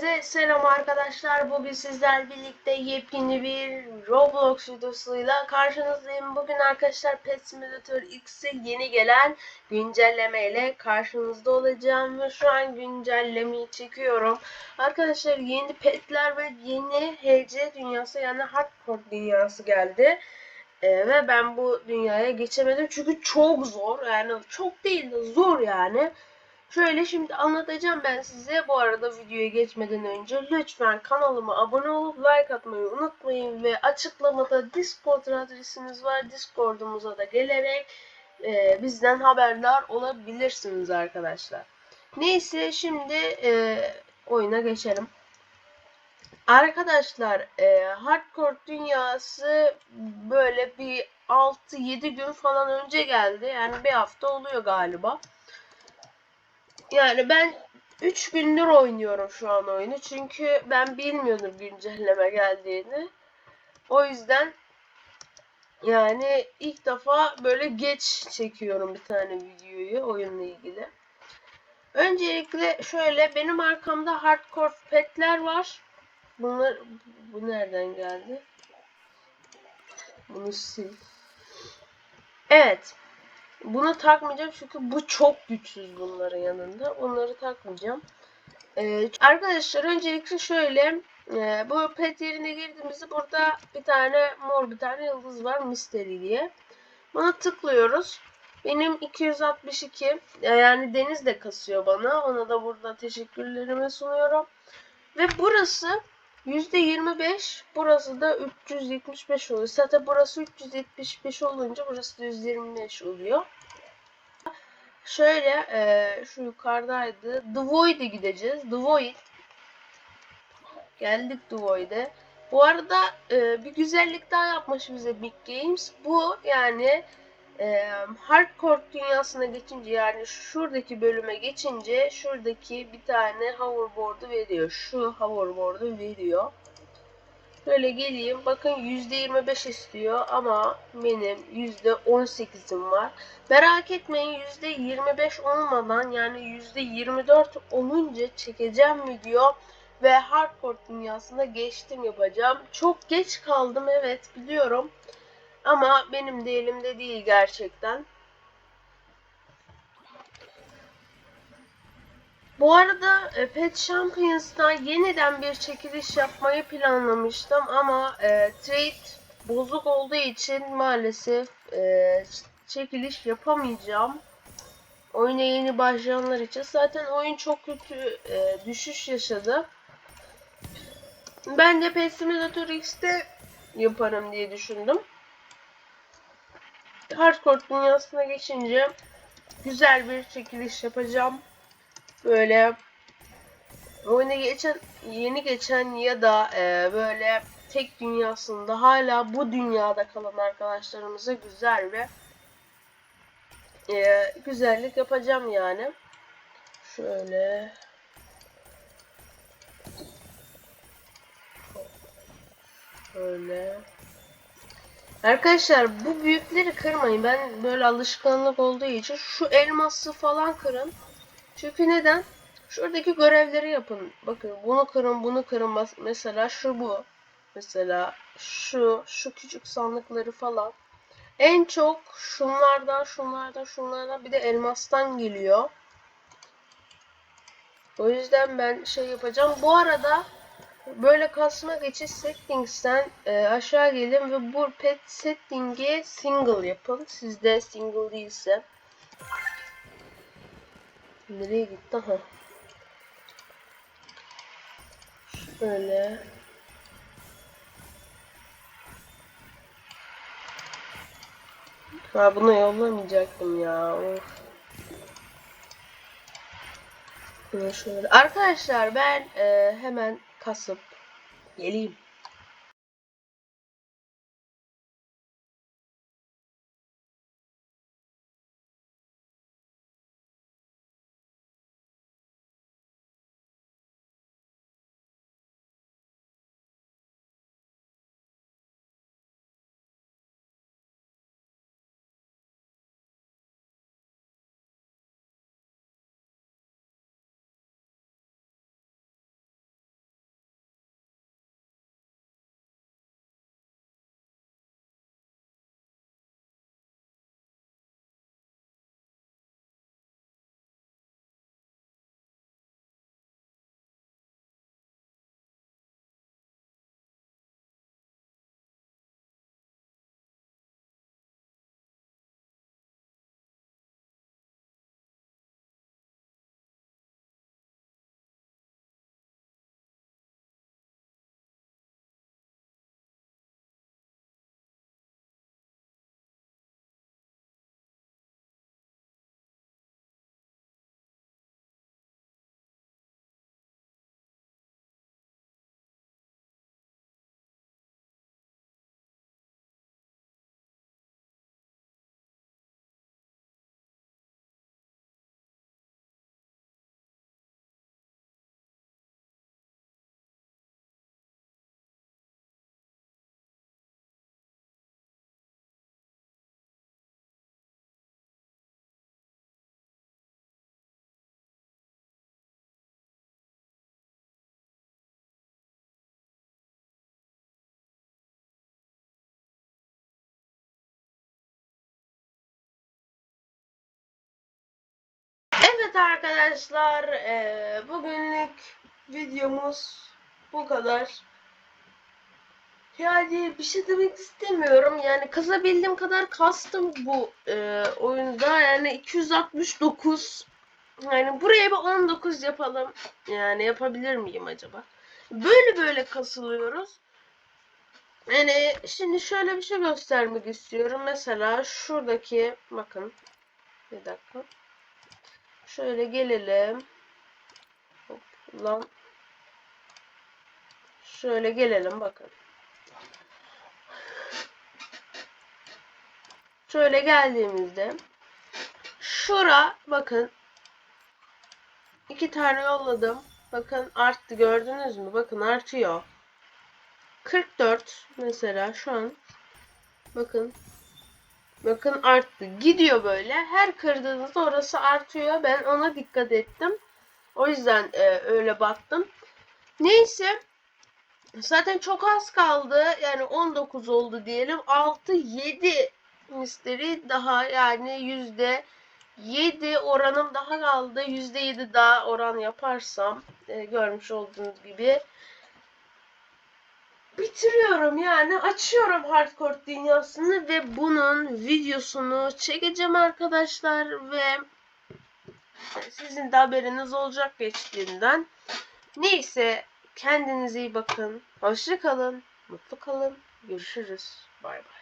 Herkese selam arkadaşlar. Bugün sizler birlikte yepyeni bir Roblox videosuyla karşınızdayım. Bugün arkadaşlar Pet Simulator X'e yeni gelen güncelleme ile karşınızda olacağım ve şu an güncellemeyi çekiyorum. Arkadaşlar yeni petler ve yeni HC dünyası yani hardcore dünyası geldi. Ee, ve ben bu dünyaya geçemedim çünkü çok zor yani çok değil de zor yani. Şöyle şimdi anlatacağım ben size. Bu arada videoya geçmeden önce lütfen kanalıma abone olup like atmayı unutmayın ve açıklamada Discord adresimiz var. Discord'umuza da gelerek e, bizden haberdar olabilirsiniz arkadaşlar. Neyse şimdi e, oyuna geçelim. Arkadaşlar e, Hardcore dünyası böyle bir 6-7 gün falan önce geldi. Yani bir hafta oluyor galiba. Yani ben 3 gündür oynuyorum şu an oyunu. Çünkü ben bilmiyordum güncelleme geldiğini. O yüzden yani ilk defa böyle geç çekiyorum bir tane videoyu oyunla ilgili. Öncelikle şöyle benim arkamda hardcore petler var. Bunlar bu nereden geldi? Bunu sil. Evet. Bunu takmayacağım çünkü bu çok güçsüz bunların yanında. Onları takmayacağım. Ee, arkadaşlar öncelikle şöyle e, bu pet yerine girdiğimizde burada bir tane mor bir tane yıldız var mystery diye. Buna tıklıyoruz. Benim 262 e, yani Deniz de kasıyor bana. Ona da burada teşekkürlerimi sunuyorum. Ve burası %25 burası da 375 oluyor. Zaten burası 375 olunca burası da 125 oluyor. Şöyle e, şu yukarıdaydı. The Void'e gideceğiz. The Void. Geldik The Void'e. Bu arada e, bir güzellik daha yapmış bize Big Games. Bu yani e, hardcore dünyasına geçince yani şuradaki bölüme geçince şuradaki bir tane hoverboard'u veriyor. Şu hoverboard'u veriyor. Böyle geleyim. Bakın %25 istiyor ama benim %18'im var. Merak etmeyin %25 olmadan yani %24 olunca çekeceğim video ve hardcore dünyasında geçtim yapacağım. Çok geç kaldım evet biliyorum. Ama benim de elimde değil gerçekten. Bu arada e, Pet Champions'tan yeniden bir çekiliş yapmayı planlamıştım ama e, trade bozuk olduğu için maalesef e, çekiliş yapamayacağım. Oyuna yeni başlayanlar için. Zaten oyun çok kötü e, düşüş yaşadı. Ben de Pet Simulator X'te yaparım diye düşündüm. Hardcore dünyasına geçince güzel bir çekiliş yapacağım. Böyle oyuna geçen yeni geçen ya da e, böyle tek dünyasında hala bu dünyada kalan arkadaşlarımıza güzel ve güzellik yapacağım yani. Şöyle Böyle. Arkadaşlar bu büyükleri kırmayın. Ben böyle alışkanlık olduğu için şu elması falan kırın. Çünkü neden? Şuradaki görevleri yapın. Bakın bunu kırın, bunu kırın. Mesela şu bu. Mesela şu, şu küçük sandıkları falan. En çok şunlardan, şunlardan, şunlardan bir de elmastan geliyor. O yüzden ben şey yapacağım. Bu arada böyle kasmak için settings'ten e, aşağı gelin ve bu pet setting'i single yapın. Sizde single değilse. Nereye gitti? Ha. Şöyle. Ha bunu yollamayacaktım ya. Of. Şöyle. Arkadaşlar ben e, hemen kasıp geleyim. Evet arkadaşlar eee, bugünlük videomuz bu kadar. Yani bir şey demek istemiyorum. Yani kazabildiğim kadar kastım bu eee, oyunda. Yani 269. Yani buraya bir 19 yapalım. Yani yapabilir miyim acaba? Böyle böyle kasılıyoruz. Yani şimdi şöyle bir şey göstermek istiyorum. Mesela şuradaki bakın. Bir dakika. Şöyle gelelim. Hop, lan. Şöyle gelelim bakın. Şöyle geldiğimizde şura bakın iki tane yolladım. Bakın arttı gördünüz mü? Bakın artıyor. 44 mesela şu an bakın bakın arttı. Gidiyor böyle. Her kırdığınızda orası artıyor. Ben ona dikkat ettim. O yüzden e, öyle baktım. Neyse zaten çok az kaldı. Yani 19 oldu diyelim. 6 7 misteri daha yani yüzde 7 oranım daha kaldı. Yüzde 7 daha oran yaparsam e, görmüş olduğunuz gibi bitiriyorum yani açıyorum hardcore dünyasını ve bunun videosunu çekeceğim arkadaşlar ve sizin de haberiniz olacak geçtiğinden. Neyse kendinize iyi bakın. Hoşça kalın. Mutlu kalın. Görüşürüz. Bay bay.